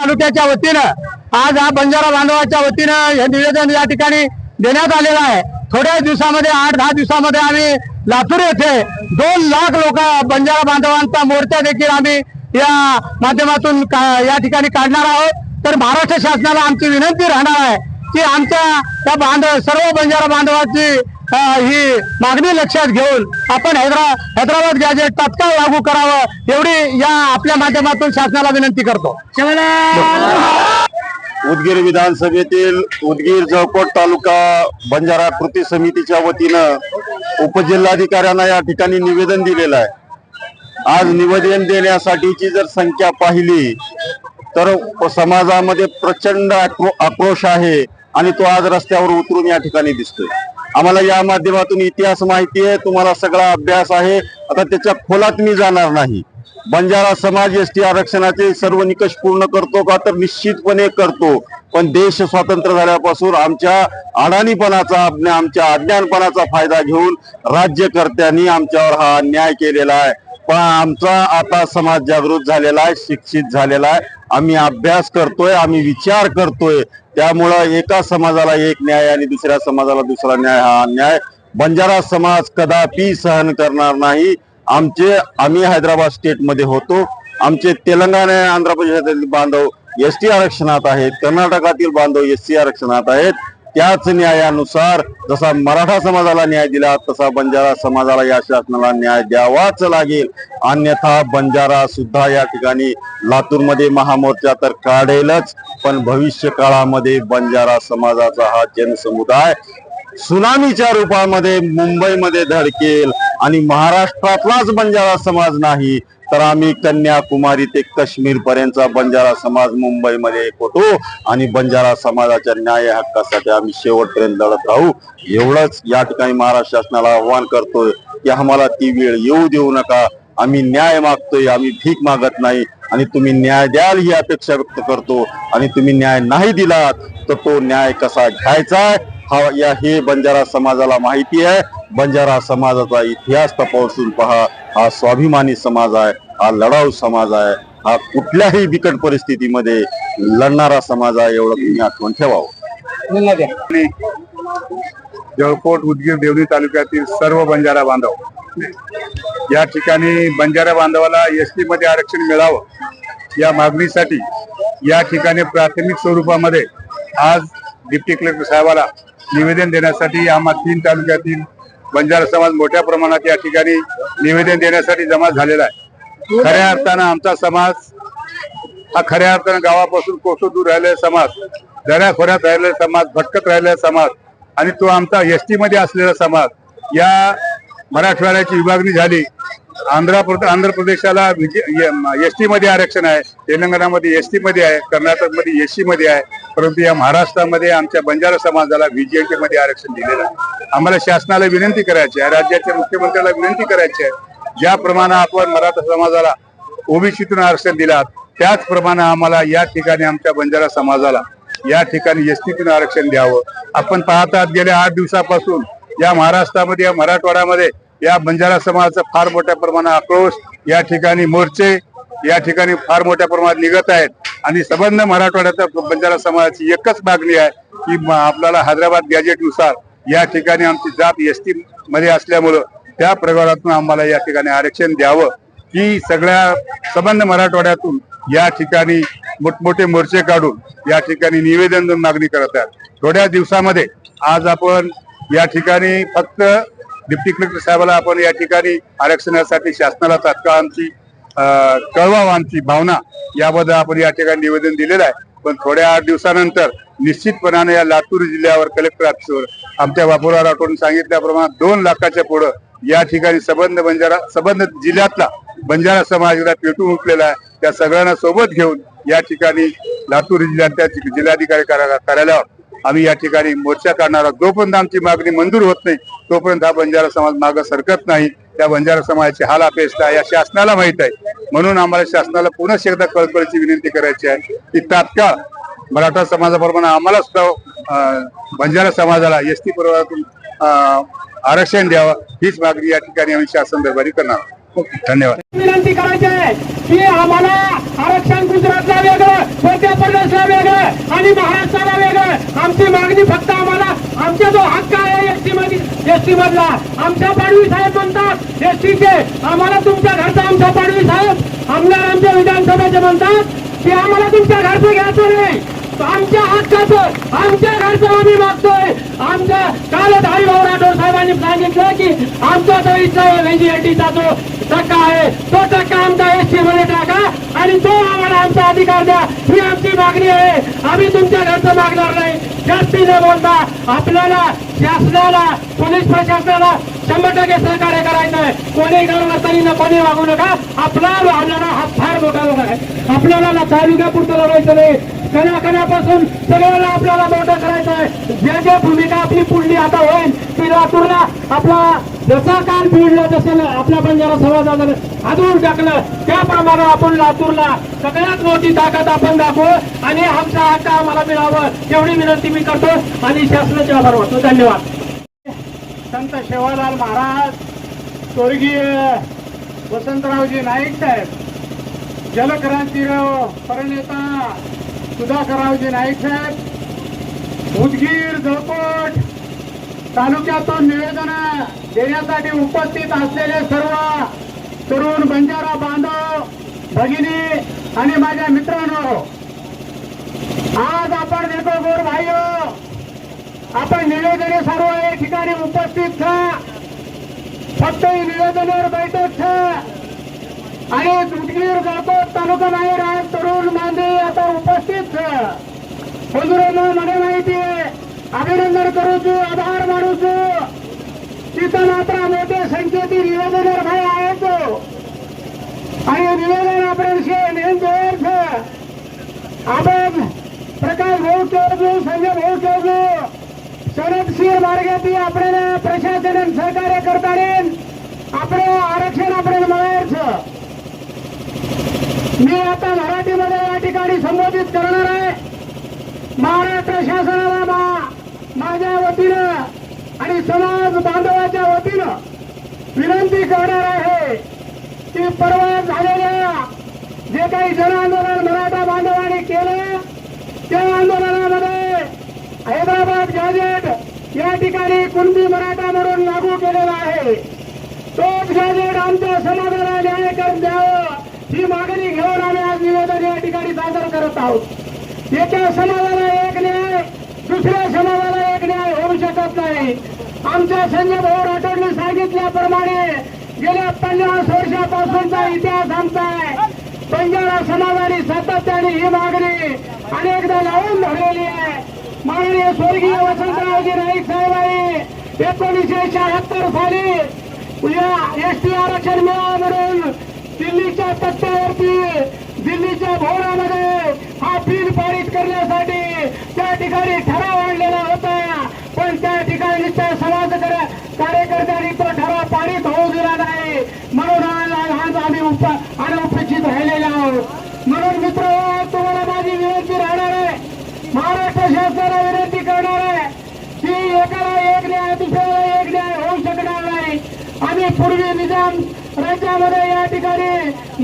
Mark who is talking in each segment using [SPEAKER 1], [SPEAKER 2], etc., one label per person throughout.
[SPEAKER 1] तालुक्याच्या वतीनं आज हा बंजारा बांधवाच्या वतीनं हे निवेदन या ठिकाणी देण्यात आलेलं आहे. थोड्या दिवसामध्ये आठ दहा दिवसामध्ये आम्ही लातूर येथे दोन लाख लोक बंजारा बांधवांचा मोर्चा देखील आम्ही या माध्यमातून का- या ठिकाणी काढणार आहोत. तर महाराष्ट्र शासनाला आमची विनंती राहणार आहे की आमच्या त्या बांधव सर्व बंजारा बांधवाची ही मागणी लक्षात घेऊन आपण हैदरा हैदराबाद गॅजेट तात्काळ लागू करावं एवढी या आपल्या माध्यमातून शासनाला विनंती करतो.
[SPEAKER 2] उदगीर विधानसभेतील उदगीर जळकोट तालुका बंजारा कृती समितीच्या वतीनं उपजिल्हाधिकाऱ्यांना या ठिकाणी निवेदन दिलेलं आहे. आज निवेदन देण्यासाठीची जर संख्या पाहिली तर समाजामध्ये प्रचंड आक्रो- आक्रोश आहे आणि तो आज रस्त्यावर उतरून या ठिकाणी दिसतोय. आम्हाला या माध्यमातून इतिहास माहिती आहे तुम्हाला सगळा अभ्यास आहे. आता त्याच्या खोलात मी जाणार नाही. बंजारा समाज एस टी आरक्षणाचे सर्व निकष पूर्ण करतो का तर निश्चितपणे करतो. पण देश स्वातंत्र्य झाल्यापासून आमच्या अडाणीपणाचा आमच्या अज्ञानपणाचा फायदा घेऊन राज्यकर्त्यांनी आमच्यावर हा अन्याय केलेला आहे. पण आमचा आता समाज जागृत झालेला आहे शिक्षित झालेला आहे. आम्ही अभ्यास करतोय आम्ही विचार करतोय. त्यामुळं एका समाजाला एक न्याय आणि दुसऱ्या समाजाला दुसरा न्याय हा अन्याय. बंजारा समाज कदापि सहन करणार नाही. आमचे आम्ही हैदराबाद स्टेटमध्ये होतो. आमचे तेलंगणा आणि आंध्र प्रदेशातील बांधव एस टी आरक्षणात आहेत. कर्नाटकातील बांधव एस सी आरक्षणात आहेत. त्याच न्यायानुसार जसा मराठा समाजाला न्याय दिला तसा बंजारा समाजाला या शासनाला न्याय द्यावाच लागेल. अन्यथा बंजारा सुद्धा या ठिकाणी लातूरमध्ये महामोर्चा तर काढेलच पण भविष्य काळामध्ये बंजारा समाजाचा हा जनसमुदाय सुनामीच्या रूपामध्ये मुंबईमध्ये धडकेल आणि महाराष्ट्रातलाच बंजारा समाज नाही तर आम्ही कन्याकुमारी ते काश्मीर पर्यंतचा बंजारा समाज मुंबईमध्ये एक होतो. आणि बंजारा समाजाच्या न्याय हक्कासाठी आम्ही शेवटपर्यंत लढत राहू. एवढंच या ठिकाणी महाराष्ट्र शासनाला आव्हान करतोय की आम्हाला ती वेळ येऊ देऊ नका. आम्ही न्याय मागतोय आम्ही भीक मागत नाही. आणि तुम्ही न्याय द्याल ही अपेक्षा व्यक्त करतो. आणि तुम्ही न्याय नाही दिलात तर तो न्याय कसा घ्यायचा? हा या हे बंजारा समाजाला माहिती आहे. बंजारा समाजाचा इतिहास तपासून पहा. हा स्वाभिमानी समाज आहे हा लढाऊ समाज आहे हा कुठल्याही बिकट परिस्थितीमध्ये लढणारा समाज आहे एवढं तुम्ही आठवण ठेवावं.
[SPEAKER 3] जळकोट उदगीर देवणी तालुक्यातील सर्व बंजारा बांधव या ठिकाणी बंजारा बांधवाला एस टी मध्ये आरक्षण मिळावं या मागणीसाठी या ठिकाणी प्राथमिक स्वरूपामध्ये आज डिप्टी कलेक्टर साहेबाला निवेदन देण्यासाठी आम्हा तीन तालुक्यातील बंजारा समाज मोठ्या प्रमाणात या ठिकाणी निवेदन देण्यासाठी जमा झालेला आहे. खऱ्या अर्थानं आमचा समाज हा खऱ्या अर्थानं गावापासून कोसो दूर राहिलेला समाज दऱ्याखोऱ्यात राहिलेला समाज भटकत राहिलेला समाज आणि तो आमचा एस टी मध्ये असलेला समाज या मराठवाड्याची विभागणी झाली आंध्र प्रदेश आंध्र प्रदेशाला एस टी मध्ये आरक्षण आहे. तेलंगणामध्ये एस टी मध्ये आहे. कर्नाटकमध्ये एस सी मध्ये आहे. परंतु या महाराष्ट्रामध्ये आमच्या बंजारा समाजाला व्हीजीएनटी मध्ये आरक्षण दिलेलं आहे. आम्हाला शासनाला विनंती करायची आहे. राज्याच्या मुख्यमंत्र्याला विनंती करायची आहे. ज्याप्रमाणे आपण मराठा समाजाला ओबीसीतून आरक्षण दिलात त्याचप्रमाणे आम्हाला या ठिकाणी आमच्या बंजारा समाजाला या ठिकाणी एस टीतून आरक्षण द्यावं. आपण पाहतात गेल्या आठ दिवसापासून या महाराष्ट्रामध्ये या मराठवाड्यामध्ये या बंजारा समाजाचा फार मोठ्या प्रमाणात आक्रोश या ठिकाणी मोर्चे या ठिकाणी फार मोठ्या प्रमाणात निघत आहेत. आणि संबंध मराठवाड्याचा बंजारा समाजाची एकच मागणी आहे की आपल्याला हैदराबाद गॅजेटनुसार या ठिकाणी आमची जात एसटी मध्ये असल्यामुळं त्या प्रकारातून आम्हाला या ठिकाणी आरक्षण द्यावं. ही सगळ्या संबंध मराठवाड्यातून या ठिकाणी मोठमोठे मोर्चे काढून या ठिकाणी निवेदन देऊन मागणी करत आहेत. थोड्या दिवसामध्ये आज आपण या ठिकाणी फक्त डिप्टी कलेक्टर साहेबाला आपण या ठिकाणी आरक्षणासाठी शासनाला तात्काळ आमची अं, आमची भावना याबद्दल आपण या ठिकाणी निवेदन दिलेलं आहे. पण थोड्या आठ दिवसानंतर निश्चितपणाने या लातूर जिल्ह्यावर कलेक्टर ऑफिसवर आमच्या बापूराव राठोड सांगितल्याप्रमाणे दोन लाखाच्या पुढं या ठिकाणी सबंध बंजारा सबंध जिल्ह्यातला बंजारा समाज पेटून उठलेला आहे. त्या सगळ्यांना सोबत घेऊन या ठिकाणी लातूर जिल्ह्यातल्या जि- जिल्हाधिकारी कार्यालयावर आम्ही या ठिकाणी मोर्चा काढणार आहोत जोपर्यंत आमची मागणी मंजूर होत नाही तोपर्यंत हा बंजारा समाज मागं सरकत नाही. त्या बंजारा समाजाची हाल अपेक्षा या शासनाला माहीत आहे. म्हणून आम्हाला शासनाला पुन्हा एकदा कळकळीची विनंती करायची आहे की तात्काळ मराठा समाजाप्रमाणे आम्हाला सुद्धा अं, बंजारा समाजाला एस टी प्रवर्गातून आरक्षण द्यावं हीच मागणी या ठिकाणी आम्ही शासन दरबारी करणार
[SPEAKER 4] धन्यवाद.
[SPEAKER 5] विनंती करायची आहे. की आम्हाला आरक्षण गुजरातला वेगळं मध्य प्रदेशला वेगळं आणि महाराष्ट्राला वेगळं. आमची मागणी फक्त आम्हाला आमचा जो हक्क आहे एसटी मध्ये एसटी मधला. आमच्या पाडवी साहेब म्हणतात एसटीचे आम्हाला तुमच्या घरचा आमच्या पाडवी साहेब. आमदार आमच्या विधानसभेचे म्हणतात की आम्हाला तुमच्या घरचं घ्यायचं नाही. आमच्या हक्काचं आमच्या घरचं आम्ही मागतोय. आमच्या काल धाई भाऊ राठोड साहेबांनी की आमचा जो इथला एनजीएटीचा जो टक्का आहे तो टक्का आमचा एसटी मध्ये टाका आणि तो आम्हाला आमचा अधिकार द्या. ही आमची मागणी आहे. आम्ही तुमच्या घरचं मागणार नाही. जास्ती न बोलता आपल्याला शासनाला पोलीस प्रशासनाला शंभर टक्के सहकार्य करायचं आहे. कोणी गैरवर्तनीनं कोणी वागू नका. आपला आपल्याला हा फार मोठा लोक आहे. आपल्याला तालुक्या पुरतं लढायचं नाही. कणाकणापासून सगळ्याला आपल्याला मोठं करायचं आहे. ज्या ज्या भूमिका आपली पुढली आता होईल ती लातूरला आपला जसा काल भिडला जसं आपल्या बंजारा समाजाने हातून टाकलं. त्याप्रमाणे आपण लातूरला सगळ्यात मोठी ताकद आपण दाखवू आणि आमचा हक्क आम्हाला मिळावं एवढी विनंती मी करतो आणि शासनाचे आभार मानतो धन्यवाद. संत शेवालाल महाराज स्वर्गीय वसंतरावजी नाईक साहेब जलक्रांतीराव प्रणेता सुधाकररावजी नाईक साहेब उदगीर जळकोट तालुक्यातून निवेदन देण्यासाठी उपस्थित असलेले सर्व तरुण बंजारा बांधव भगिनी आणि माझ्या मित्रांनो आज आपण निर्गोर भाई आपण निवेदने सर्व या ठिकाणी उपस्थित था फक्त निवेदनावर बैठक था आणि दुटगीर जातो तालुका नाही राज तरुण मांदे आता उपस्थित था हुजुरांना मला माहिती आहे. अभिनंदन करूचू आभार मानूचू. तिथं मात्र मोठ्या संख्येतील निवेदनर भाई आहेत. आणि निवेदन आपण नेमतो अर्थ आपण प्रकाश भाऊ चौधू संजय भाऊ चौधू सनदशीर मार्गातील आपल्याला प्रशासन सहकार्य करता येईल आपले आरक्षण आपण मिळायचं. मी आता मराठीमध्ये या ठिकाणी संबोधित करणार आहे. महाराष्ट्र शासनाला आणि समाज बांधवाच्या वतीनं विनंती करणार आहे की परवा झालेल्या जे काही जन आंदोलन मराठा बांधवांनी केलं त्या आंदोलनामध्ये हैदराबाद गॅजेट या ठिकाणी कुणबी मराठा म्हणून लागू केलेला आहे. तोच गॅजेट आमच्या समाजाला न्याय करून द्यावं ही मागणी घेऊन आम्ही आज निवेदन या ठिकाणी सादर करत आहोत. याच्या समाजाला एक न्याय दुसऱ्या समाजाला एक न्याय होऊ शकत नाही आमच्या संजयभाऊ राठोडने सांगितल्याप्रमाणे गेल्या पन्नास वर्षापासूनचा इतिहास आमचा आहे. बंजारा समाजाने सातत्याने ही मागणी अनेकदा लावून धरलेली आहे. माननीय स्वर्गीय वसंतरावजी नाईक साहेबांनी एकोणीसशे शहात्तर साली या एस टी आरक्षण मिळावं म्हणून दिल्लीच्या पत्त्यावरती दिल्लीच्या भवनामध्ये हा बिल पारित करण्यासाठी त्या ठिकाणी ठराव आणलेला होता पण त्या ठिकाणी त्या समाज कार्यकर्त्यांनी तो ठराव पारित होऊ दिला नाही म्हणून आज आज आम्ही उप अनुपस्थित राहिलेले आहोत म्हणून मित्र तुम्हाला माझी विनंती राहणार आहे महाराष्ट्र शासनाला विनंती करणार आहे की एकाला एक न्याय दुसऱ्याला एक न्याय होऊ शकणार नाही आम्ही पूर्वी निजाम राज्यामध्ये या ठिकाणी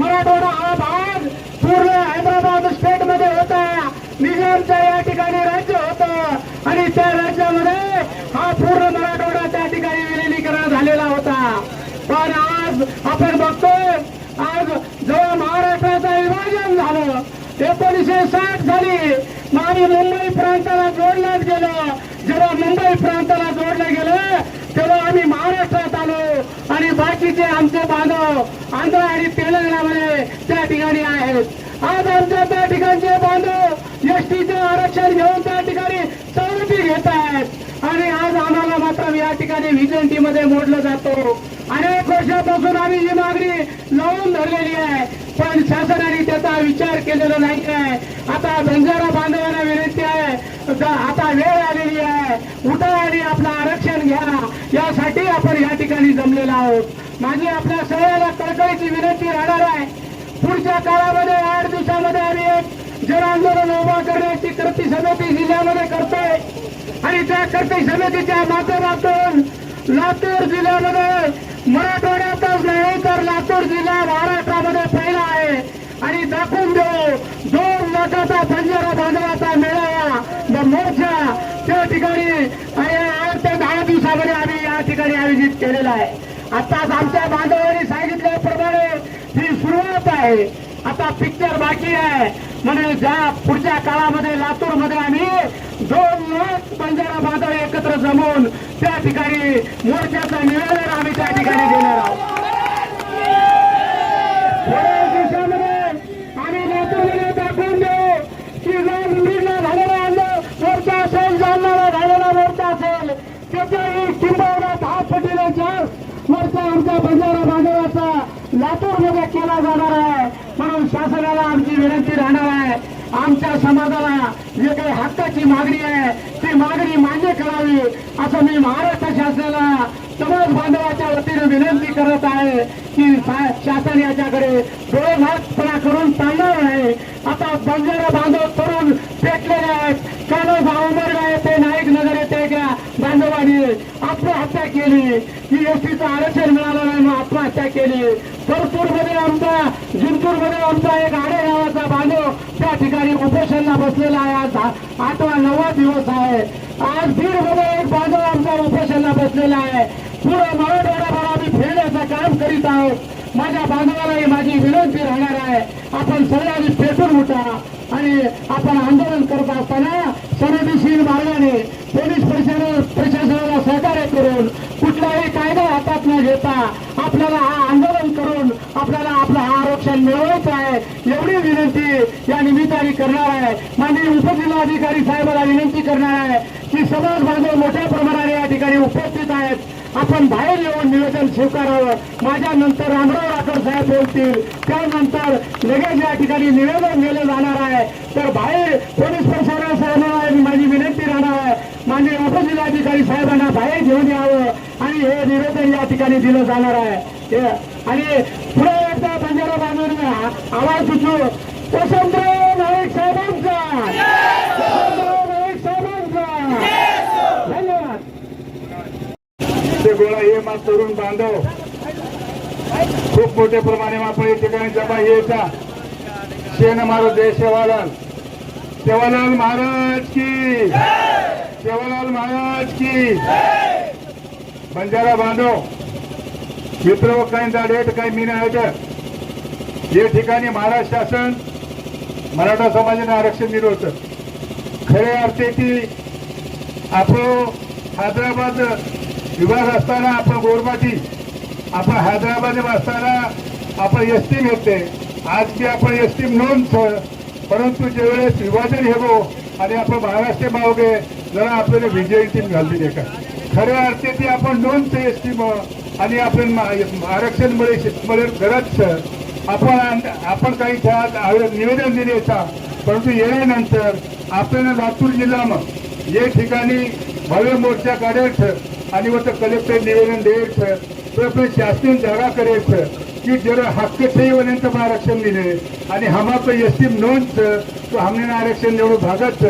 [SPEAKER 5] मराठवाडा हा भाग पूर्ण हैदराबाद स्टेटमध्ये होता. निजामच्या या ठिकाणी राज्य होतं. आणि त्या राज्यामध्ये हा पूर्ण मराठवाडा त्या ठिकाणी विलिनीकरण झालेला होता. पण आज आपण बघतोय आज जेव्हा महाराष्ट्राचं विभाजन झालं एकोणीसशे साठ साली आणि मुंबई प्रांताला जोडण्यात गेलं. जेव्हा मुंबई प्रांताला जोडलं गेलं तेव्हा आम्ही महाराष्ट्रात आलो आणि बाकीचे आमचे बांधव आंध्र आणि तेलंगणामध्ये त्या ठिकाणी आहेत. आज आमच्या त्या ठिकाणचे बांधव एसटीचं आरक्षण घेऊन त्या ठिकाणी सवलती घेत आहेत. आणि आज आम्हाला मात्र या ठिकाणी विजंतीमध्ये मोडलं जातो. अनेक वर्षापासून आम्ही ही मागणी लावून धरलेली आहे. पण शासनाने त्याचा विचार केलेला नाही आहे. आता बंजारा बांधवांना विनंती आहे. आता वेळ आलेली आहे. उठा आणि आपलं आरक्षण घ्या. यासाठी आपण या ठिकाणी जमलेलो आहोत. माझी आपल्या सगळ्याला कळकळीची विनंती राहणार आहे. पुढच्या काळामध्ये आठ दिवसामध्ये आम्ही एक जन आंदोलन उभा करण्याची कृती समिती जिल्ह्यामध्ये करतोय. आणि त्या कृती समितीच्या माध्यमातून लातूर जिल्ह्यामध्ये मराठवाड्यातच नाही तर लातूर जिल्हा महाराष्ट्रामध्ये पहिला आहे. आणि दाखवून देऊ दोन लाखाचा बंजारा बांधवाचा मेळावा व मोर्चा त्या ठिकाणी आणि आठ ते दहा दिवसामध्ये आम्ही या ठिकाणी आयोजित केलेला आहे. आताच आमच्या बांधवांनी सांगितल्याप्रमाणे ही सुरुवात आहे. आता पिक्चर बाकी आहे. म्हणजे ज्या पुढच्या काळामध्ये लातूरमध्ये आम्ही दोन लाख बंजारा बांधव एकत्र जमवून त्या ठिकाणी मोर्चाचा निवेदन आम्ही त्या ठिकाणी देणार आहोत. थोड्या दिवसामध्ये आम्ही लातूरमध्ये दाखवून देऊ की जर मुलींना झालेला मोर्चा असेल जालनाला झालेला मोर्चा असेल त्याच्याही दहा मोर्चा आमच्या बंजारा बांधवाचा लातूरमध्ये केला जाणार आहे. म्हणून शासनाला आमची विनंती राहणार आहे. आमच्या समाजाला जे काही हक्काची मागणी आहे ती मागणी मान्य करावी असं मी महाराष्ट्र शासनाला समाज बांधवाच्या वतीने विनंती करत आहे की शासन याच्याकडे डोळेघाटपणा करून चालणार आहे. आता बंजारा बांधव तरुण पेटलेले आहेत. कानोबा उमरगा येते नाईक नगर येते का बांधवांनी आत्महत्या केली. की एसटीचं आरक्षण मिळालं नाही मग आत्महत्या केली. परतूरमध्ये आमचा जिंतूरमध्ये आमचा एक आडे ठिकाणी उपोषणला बसलेला आहे आज. आठवा नववा दिवस आहे. आज बीडमध्ये एक बांधव आमचा उपोषणला बसलेला आहे. पुढे मराठवाडाभर आम्ही फिरण्याचं काम करीत आहोत. माझ्या बांधवालाही माझी विनंती राहणार आहे. आपण सगळ्यांनी पेटून उठा आणि आपण आंदोलन करत असताना संवेदनशील मार्गाने पोलीस प्रशासन प्रशासनाला सहकार्य करून कुठलाही कायदा हातात न घेता आपल्याला हा आंदोलन करून आपल्याला आपला आरक्षण मिळवायचं आहे. एवढी विनंती या निमित्ताने करणार आहे. माननीय उपजिल्हाधिकारी साहेबांना विनंती करणार आहे की समाज बांधव मोठ्या प्रमाणाने या ठिकाणी उपस्थित आहेत. आपण बाहेर येऊन निवेदन स्वीकारावं. माझ्या नंतर रामराव राठोड साहेब बोलतील. त्यानंतर लगेच या ठिकाणी निवेदन दिलं जाणार आहे. तर बाहेर पोलीस प्रशासनाला माझी विनंती राहणार आहे. माननीय उपजिल्हाधिकारी साहेबांना बाहेर घेऊन यावं आणि हे निवेदन या ठिकाणी दिलं जाणार आहे. हे- आणि पुढे आवाज उचलू वसंतराव नाईक साहेबांचा. वसंतराव नाईक साहेबांचा. धन्यवाद.
[SPEAKER 4] ते गोळा हे मा तरुण बांधव. खूप मोठ्या प्रमाणे आपण या ठिकाणी जमा यायचा. शेण मारो जय सेवालाल सेवालाल महाराज की. सेवालाल महाराज की. बंजारा बांधव. मित्र काही दाडेट काही मीन आहेत. या ठिकाणी महाराष्ट्र शासन मराठा समाजाने आरक्षण दिलं होतं खऱ्या अर्थी आपण हैदराबाद विभाग असताना आपण गोरबाटी आपण हैदराबाद असताना आपण एस टी घेतले. आज की आपण एस टी नोंद परंतु ज्यावेळेस विभाजन हेगो आणि आपण महाराष्ट्र मावगे जरा आपल्याला विजयी टीम घालली नाही का खऱ्या अर्थी आपण नोंद एस टी आणि आपण मा- आरक्षण मिळेल मिळे गरज आपण आपण काही खेळात निवेदन दिलेचा परंतु येण्यानंतर आपल्याला लातूर जिल्ह्याમાં ये ठिकाणी भव्य मोर्चा काढायचं आणि व कलेक्टर निवेदन द्यायचं ते आपण शासन जागा करायचं की जरा हक्क ठेवण्याचं आरक्षण दिले आणि हमाप यस्तीम नोंद तो हमने आरक्षण निवडून भागत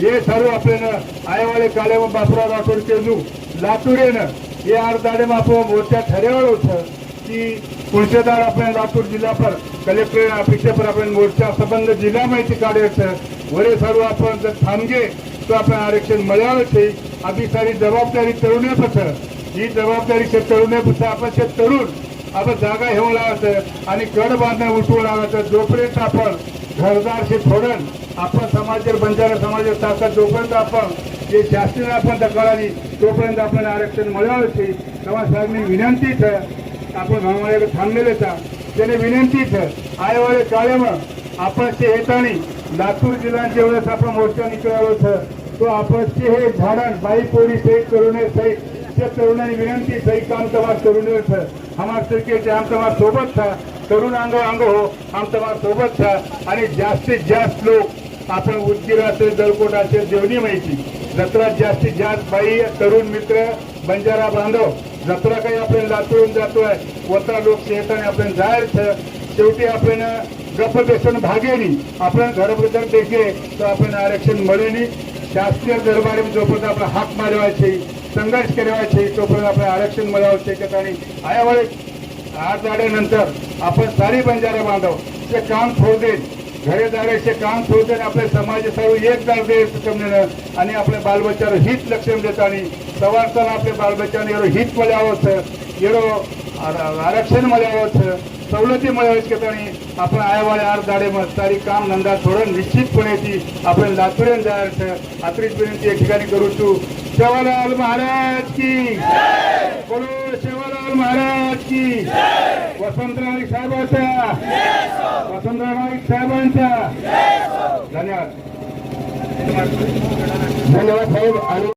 [SPEAKER 4] हे सर्व आपल्याला आयवाळे काळे व बापराव राठोड केलू लातूरेनं हे आरदाडे बापू मोर्चा ठरवलं होतं. की पुढच्या दाड आपण लातूर जिल्हा पर कलेक्टर ऑफिसर पर आपण मोर्चा संबंध जिल्हा माहिती काढायचं वरे सर्व आपण जर थांबगे तो आपण आरक्षण मिळालं ते आम्ही सारी जबाबदारी तरुणापासून ही जबाबदारी शेत तरुण्यापत्र आपण शेत तरुण आपण जागा घेऊन लावायचं आणि गड बांधणं उठवून लावायचं जोपर्यंत आपण घरदार शे फोडण आपण समाजावर बंजारा समाजावर ताकद जोपर्यंत आपण जे शासनाला आपण दखलानी तोपर्यंत आपण आरक्षण मिळालं तेव्हा तेव्हा साहेबांनी विनंतीच आपण भावाकडे थांबलेलेच त्याने विनंती इथं आयवाळे काळेम आपण ते येतानी लातूर जिल्ह्याच्या वेळेस आपण मोर्चा निघालो होतं. तो आपण ते हे झाडण बाई पोरी सहित करूने सहित त्या तरुणांनी विनंती सही काम तमार होतं हमार सरके आम तमार सोबत था. तरुण अंग अंग हो आम तमार सोबत था. आणि जास्तीत जास्त लोक आपण उदगीर असेल दलकोट असेल देवणी माहिती. जत्रात जास्तीत जास्त बाई तरुण मित्र बंजारा बांधव जत्रा काही आपण लातूरून जातोय वत्रा लोक येताना आपण जायचं शेवटी आपण गप्प बेसन भागेनी. आपण घरबद्दल देखे तर आपण आरक्षण मिळेनी. शास्त्रीय दरबारी जोपर्यंत आपला हाक मारवायचे संघर्ष करायचे तोपर्यंत आपण आरक्षण मिळावं त्याच्यात आणि आयावळे आठ झाल्यानंतर आपण सारी बंजारा बांधव ते काम सोडून घरेदाराचे काम सोडून आपले समाज सर्व एक जागे देणं आणि आपल्या बालबच्चावर हित लक्ष देत आणि सवारताना आपल्या बालबच्चाने एवढं हित मिळावंच एवढं आर- आरक्षण मिळावंच सवलती मिळाव्याच आणि आपण आयावाळे आर दाडे तारी काम धंदा सोडून निश्चितपणे ती आपण लातूरेन जायचं. आत्रीच विनंती या ठिकाणी करू तू. शेवालाल महाराज की बोलो. महाराज की. वसंतराव नाईक साहेबांचा. वसंतराव नाईक साहेबांचा. धन्यवाद.
[SPEAKER 5] धन्यवाद साहेब. आणि